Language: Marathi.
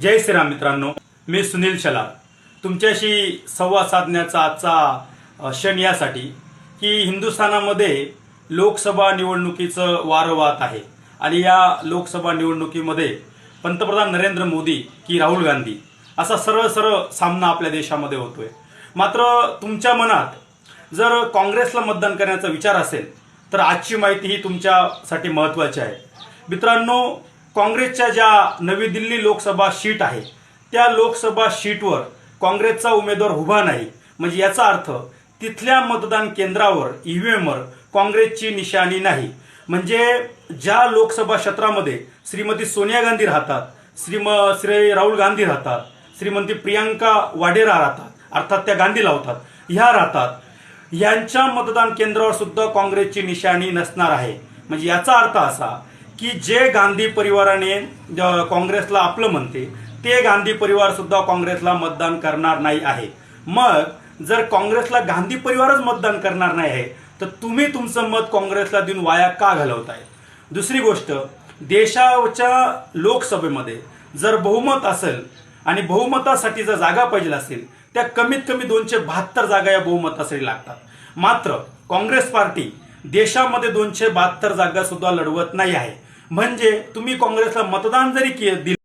जय श्रीराम मित्रांनो मी सुनील शलार. तुमच्याशी संवाद साधण्याचा आजचा क्षण यासाठी की हिंदुस्थानामध्ये लोकसभा निवडणुकीचं वारंवार आहे आणि या लोकसभा निवडणुकीमध्ये पंतप्रधान नरेंद्र मोदी की राहुल गांधी असा सरळ सरळ सामना आपल्या देशामध्ये होतोय. मात्र तुमच्या मनात जर काँग्रेसला मतदान करण्याचा विचार असेल तर आजची माहिती ही तुमच्यासाठी महत्वाची आहे. मित्रांनो काँग्रेसच्या ज्या नवी दिल्ली लोकसभा शीट आहे त्या लोकसभा शीटवर काँग्रेसचा उमेदवार उभा नाही. म्हणजे याचा अर्थ तिथल्या मतदान केंद्रावर ईव्हीएमवर काँग्रेसची निशाणी नाही. म्हणजे ज्या लोकसभा क्षेत्रामध्ये श्रीमती सोनिया गांधी राहतात श्रीम श्री राहुल गांधी राहतात श्रीमती प्रियांका वाडेरा राहतात अर्थात त्या गांधी लावतात ह्या राहतात यांच्या मतदान केंद्रावर सुद्धा काँग्रेसची निशाणी नसणार आहे. म्हणजे याचा अर्थ असा की जे गांधी परिवाराने काँग्रेसला आपलं म्हणते ते गांधी परिवार सुद्धा काँग्रेसला मतदान करणार नाही आहे. मग जर काँग्रेसला गांधी परिवारच मतदान करणार नाही आहे तर तुम्ही तुमचं मत काँग्रेसला देऊन वाया का घालवताय? दुसरी गोष्ट देशाच्या लोकसभेमध्ये जर बहुमत असेल आणि बहुमतासाठी जर जागा पाहिजे असेल त्या कमीत कमी दोनशे बहात्तर जागा या बहुमतासाठी लागतात. मात्र काँग्रेस पार्टी देशामध्ये दोनशे बहात्तर जागा सुद्धा लढवत नाही आहे. म्हणजे तुम्ही काँग्रेसला मतदान जरी दिलं